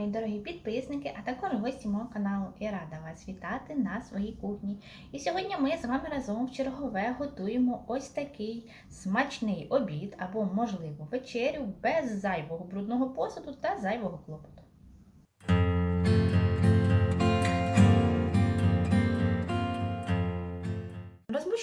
мої дорогі підписники, а також гості мого каналу. І рада вас вітати на своїй кухні. І сьогодні ми з вами разом в чергове готуємо ось такий смачний обід або, можливо, вечерю без зайвого брудного посуду та зайвого клопоту.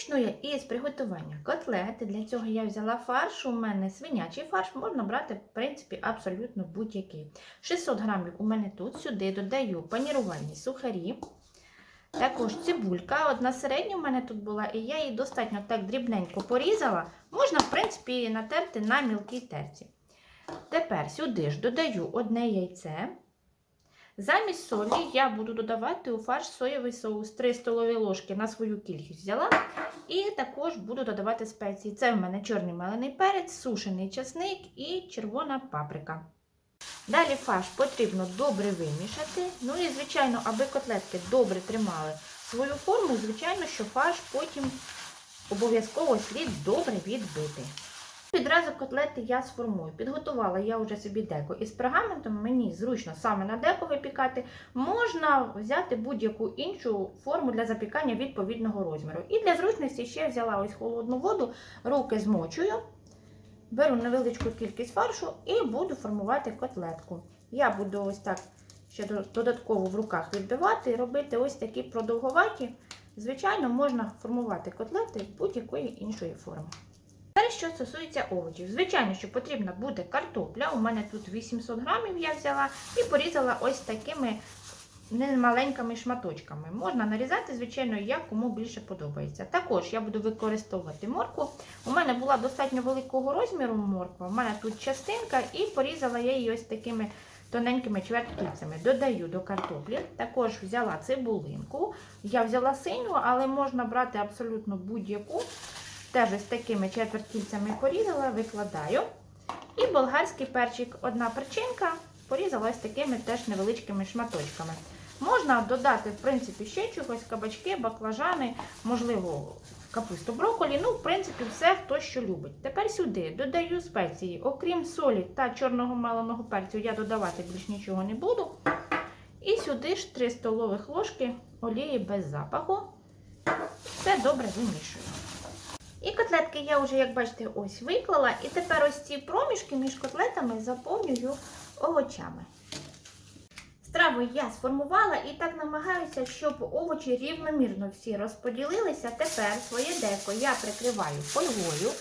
Розпочну я із приготування котлети. Для цього я взяла фарш. У мене свинячий фарш, можна брати, в принципі, абсолютно будь-який. 600 грамів у мене тут. Сюди додаю панірувальні сухарі. Також цибулька, одна середня у мене тут була, і я її достатньо так дрібненько порізала. Можна, в принципі, натерти на мілкій терці. Тепер сюди ж додаю одне яйце. Замість солі я буду додавати у фарш соєвий соус 3 столові ложки на свою кількість взяла. І також буду додавати спеції. Це в мене чорний мелений перець, сушений часник і червона паприка. Далі фарш потрібно добре вимішати. Ну і, звичайно, аби котлетки добре тримали свою форму, звичайно, що фарш потім обов'язково слід добре відбити. Відразу котлети я сформую. Підготувала я вже собі деко із пергаментом. Мені зручно саме на деко випікати. Можна взяти будь-яку іншу форму для запікання відповідного розміру. І для зручності ще взяла ось холодну воду, руки змочую, беру невеличку кількість фаршу і буду формувати котлетку. Я буду ось так ще додатково в руках відбивати і робити ось такі продовгуваті. Звичайно, можна формувати котлети будь-якої іншої форми. Тепер, що стосується овочів, звичайно, що потрібна буде картопля. У мене тут 800 грамів я взяла і порізала ось такими маленькими шматочками. Можна нарізати, звичайно, як кому більше подобається. Також я буду використовувати моркву. У мене була достатньо великого розміру морква, у мене тут частинка, і порізала я її ось такими тоненькими чверткільцями. Додаю до картоплі. Також взяла цибулинку. Я взяла синю, але можна брати абсолютно будь-яку. Теж ось такими четверткільцями порізала, викладаю. І болгарський перчик, одна перчинка, порізала ось такими теж невеличкими шматочками. Можна додати, в принципі, ще чогось, кабачки, баклажани, можливо, капусту брокколі. Ну, в принципі, все, хто що любить. Тепер сюди додаю спеції. Окрім солі та чорного меленого перцю, я додавати більш нічого не буду. І сюди ж 3 столових ложки олії без запаху. Все добре вимішую. І котлетки я вже, як бачите, ось виклала. І тепер ось ці проміжки між котлетами заповнюю овочами. Страву я сформувала і так намагаюся, щоб овочі рівномірно всі розподілилися. Тепер своє деко я прикриваю фольгою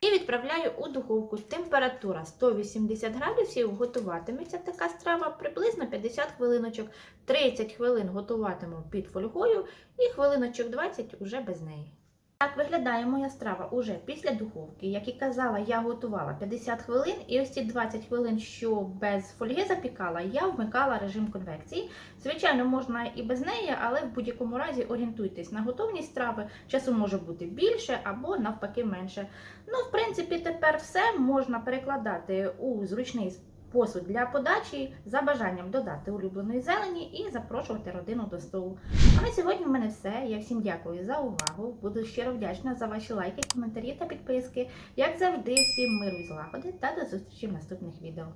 і відправляю у духовку. Температура 180 градусів, готуватиметься така страва приблизно 50 хвилиночок. 30 хвилин готуватиму під фольгою і хвилиночок 20 уже без неї. Так виглядає моя страва уже після духовки. Як і казала, я готувала 50 хвилин, і ось ці 20 хвилин, що без фольги запікала, я вмикала режим конвекції. Звичайно, можна і без неї, але в будь-якому разі орієнтуйтесь на готовність страви. Часу може бути більше або навпаки менше. Ну, в принципі, тепер все можна перекладати у зручний посуд для подачі, за бажанням додати улюбленої зелені і запрошувати родину до столу. А на сьогодні в мене все. Я всім дякую за увагу. Буду щиро вдячна за ваші лайки, коментарі та підписки. Як завжди, всім миру і злагоди та до зустрічі в наступних відео.